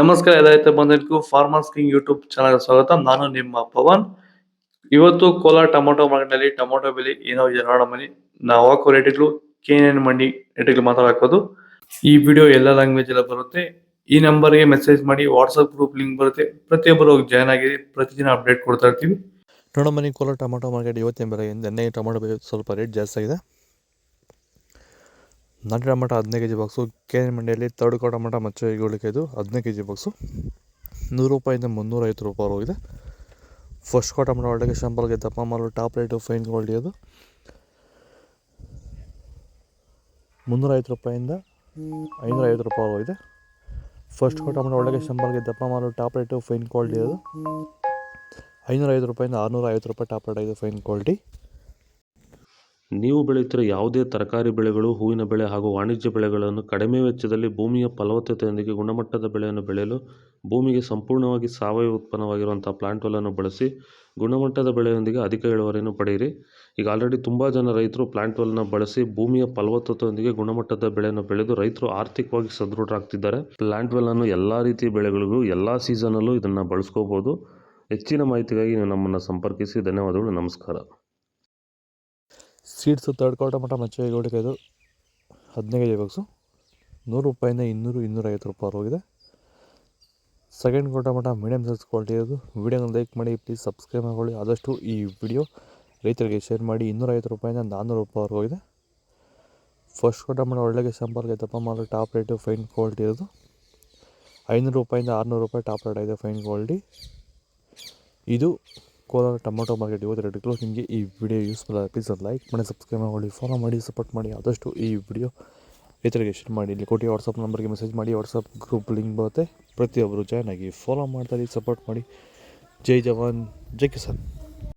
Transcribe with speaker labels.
Speaker 1: ನಮಸ್ಕಾರ ಎಲ್ಲ ಬಂದಿದ್ದಕ್ಕೂ ಫಾರ್ಮರ್ಸ್ ಕಿಂಗ್ ಯೂಟ್ಯೂಬ್ ಚಾನಲ್ ಸ್ವಾಗತ. ನಾನು ನಿಮ್ಮ ಪವನ್. ಇವತ್ತು ಕೋಲಾರ ಟೊಮೊಟೊ ಮಾರ್ಕೆಟ್ನಲ್ಲಿ ಟೊಮೊಟೊ ಬೆಲೆ ಏನೋ ಇದೆ ನೋಡೋ ಮನಿ ನಾವು ಹಾಕೋ ರೇಟ್ಗಳು ಕೆ ಎನ್ ಮಂಡಿ ರೇಟ್ಗಳು ಮಾತಾಡೋದು ಈ ವಿಡಿಯೋ ಎಲ್ಲ ಲ್ಯಾಂಗ್ವೇಜ್ ಎಲ್ಲ ಬರುತ್ತೆ. ಈ ನಂಬರ್ಗೆ ಮೆಸೇಜ್ ಮಾಡಿ ವಾಟ್ಸಪ್ ಗ್ರೂಪ್ ಲಿಂಕ್ ಬರುತ್ತೆ. ಪ್ರತಿಯೊಬ್ಬರು ಜಾಯ್ನ್ ಆಗಿ ಪ್ರತಿದಿನ ಅಪ್ಡೇಟ್ ಕೊಡ್ತಾ ಇರ್ತೀವಿ.
Speaker 2: ನೋಡೋ ಮನಿ ಕೋಲಾರ ಟೊಮೊಟೊ ಮಾರ್ಕೆಟ್ ಇವತ್ತೇ ಬೆಲೆ ನೆನ್ನೆ ಟೊಮೊಟೊ ಬೆಲೆ ಸ್ವಲ್ಪ ರೇಟ್ ಜಾಸ್ತಿ ಆಗಿದೆ. ನಾಟಿ ಟೊಮೊಟೊ ಹದಿನೈದು K G box K N ಮಂಡಿಯಲ್ಲಿ third ಕೋ ಟೊಮೊಟೊ ಮಚ್ಚ ಇದು ಹದಿನೈದು ಕೆ ಜಿ ಬಾಕ್ಸು. ನೂರು ರೂಪಾಯಿಂದ ಮುನ್ನೂರೈವತ್ತು ರೂಪಾಯಿ ಹೋಗಿದೆ ಫಸ್ಟ್ ಕೋ ಟೊಮೊಟೊ ಒಳಗೆ ಶಂಬಲ್ಗೆ ದಪ್ಪ ಮಾಲು ಟಾಪ್ ರೇಟು ಫೈನ್ ಕ್ವಾಲಿಟಿ ಅದು ಮುನ್ನೂರೈವತ್ತು ರೂಪಾಯಿಂದ ಐನೂರೈವತ್ತು ರೂಪಾಯಿ ಹೋಗಿದೆ ಫಸ್ಟ್ ಕೋ ಟೊಮೊಟೊ ಒಳಗೆ ಶಂಬಲ್ಗೆ ದಪ್ಪ ಮಾಲು ಟಾಪ್ ರೇಟು ಫೈನ್ ಕ್ವಾಲಿಟಿ ಅದು. ಐನೂರೈವತ್ತು ರೂಪಾಯಿಂದ ಆರುನೂರ ಐವತ್ತು ರೂಪಾಯಿ ಟಾಪ್ ರೇಟ್ ಇದೆ ಫೈನ್ ಕ್ವಾಲಿಟಿ
Speaker 3: ನೀವು ಬೆಳೆಯುತ್ತಿರುವ ಯಾವುದೇ ತರಕಾರಿ ಬೆಳೆಗಳು, ಹೂವಿನ ಬೆಳೆ ಹಾಗೂ ವಾಣಿಜ್ಯ ಬೆಳೆಗಳನ್ನು ಕಡಿಮೆ ವೆಚ್ಚದಲ್ಲಿ ಭೂಮಿಯ ಫಲವತ್ತತೆಯೊಂದಿಗೆ ಗುಣಮಟ್ಟದ ಬೆಳೆಯನ್ನು ಬೆಳೆಯಲು ಭೂಮಿಗೆ ಸಂಪೂರ್ಣವಾಗಿ ಸಾವಯವ ಉತ್ಪನ್ನವಾಗಿರುವಂಥ ವೆಲ್ಲನ್ನು ಬಳಸಿ ಗುಣಮಟ್ಟದ ಬೆಳೆಯೊಂದಿಗೆ ಅಧಿಕ ಇಳುವರಿಯನ್ನು ಪಡೆಯಿರಿ. ಈಗ ಆಲ್ರೆಡಿ ತುಂಬ ಜನ ರೈತರು ಪ್ಲಾಂಟ್ ವೆಲ್ನ ಬಳಸಿ ಭೂಮಿಯ ಫಲವತ್ತತೆಯೊಂದಿಗೆ ಗುಣಮಟ್ಟದ ಬೆಳೆಯನ್ನು ಬೆಳೆದು ರೈತರು ಆರ್ಥಿಕವಾಗಿ ಸದೃಢರಾಗ್ತಿದ್ದಾರೆ. ಪ್ಲಾಂಟ್ ವೆಲ್ಲನ್ನು ಎಲ್ಲ ರೀತಿಯ ಬೆಳೆಗಳಿಗೂ, ಎಲ್ಲ ಸೀಸನಲ್ಲೂ ಇದನ್ನು ಬಳಸ್ಕೋಬೋದು ಹೆಚ್ಚಿನ ಮಾಹಿತಿಗಾಗಿ ನೀವು ನಮ್ಮನ್ನು ಸಂಪರ್ಕಿಸಿ. ಧನ್ಯವಾದಗಳು. ನಮಸ್ಕಾರ.
Speaker 2: ಸೀಡ್ಸು ತರ್ಡ್ ಕ್ವಾರ್ಟರ್ ಮಟ್ಟ ಮಚ್ಚ ಇದು ಹದಿನೈದು ಕೆ ಜಿ ಬಾಕ್ಸು ನೂರು ರೂಪಾಯಿಂದ ಇನ್ನೂರು ಇನ್ನೂರೈವತ್ತು ರೂಪಾಯಿ ಹೋಗಿದೆ. ಸೆಕೆಂಡ್ ಕ್ವಾರ್ಟರ್ ಮಟ್ಟ ಮೀಡಿಯಮ್ ಸೈಜ್ ಕ್ವಾಲಿಟಿ ಇರೋದು. ವೀಡಿಯೋನ ಲೈಕ್ ಮಾಡಿ ಪ್ಲೀಸ್ ಸಬ್ಸ್ಕ್ರೈಬ್ ಮಾಡ್ಕೊಳ್ಳಿ. ಆದಷ್ಟು ಈ ವಿಡಿಯೋ ರೈತರಿಗೆ ಶೇರ್ ಮಾಡಿ. ಇನ್ನೂರೈವತ್ತು ರೂಪಾಯಿಂದ ನಾನ್ನೂರು ರೂಪಾಯಿ ಹೋಗಿದೆ. ಫಸ್ಟ್ ಕ್ವಾರ್ಟರ್ ಮಟ್ಟ ಒಳ್ಳೆಗೆ ಸಂಪರ್ಕ ದಪ್ಪ ಮಾಡಿ ಟಾಪ್ ರೇಟು ಫೈನ್ ಕ್ವಾಲಿಟಿ ಇರೋದು. ಐನೂರು ರೂಪಾಯಿಂದ ಆರುನೂರು ರೂಪಾಯಿ ಟಾಪ್ ರೇಟ್ ಇದೆ ಫೈನ್ ಕ್ವಾಲಿಟಿ ಇದು ಕೋಲಾರ ಟೊಮೊಟೊ ಮಾರ್ಕೆಟ್ ಇವತ್ತು ಕ್ಲೋಸ್ ನಿಮಗೆ ಈ ವಿಡಿಯೋ ಯೂಸ್ಫುಲ್ ಆಗಿ ಪ್ಲೀಸ್ ಲೈಕ್ ಮಾಡಿ ಸಬ್ಸ್ಕ್ರೈಬ್ ಮಾಡಿ ಫಾಲೋ ಮಾಡಿ ಸಪೋರ್ಟ್ ಮಾಡಿ, ಆದಷ್ಟು ಈ ವಿಡಿಯೋ ರೈತರಿಗೆ ಶೇರ್ ಮಾಡಿ. ಇಲ್ಲಿ ಕೊಟ್ಟು ವಾಟ್ಸಪ್ ನಂಬರ್ಗೆ ಮೆಸೇಜ್ ಮಾಡಿ. ವಾಟ್ಸಪ್ ಗ್ರೂಪ್ ಲಿಂಕ್ ಬರುತ್ತೆ. ಪ್ರತಿಯೊಬ್ಬರು ಜಾಯ್ನ್ ಆಗಿ ಫಾಲೋ ಮಾಡ್ತಾರೆ ಸಪೋರ್ಟ್ ಮಾಡಿ. ಜೈ ಜವಾನ್, ಜೈ ಕಿಸಾನ್.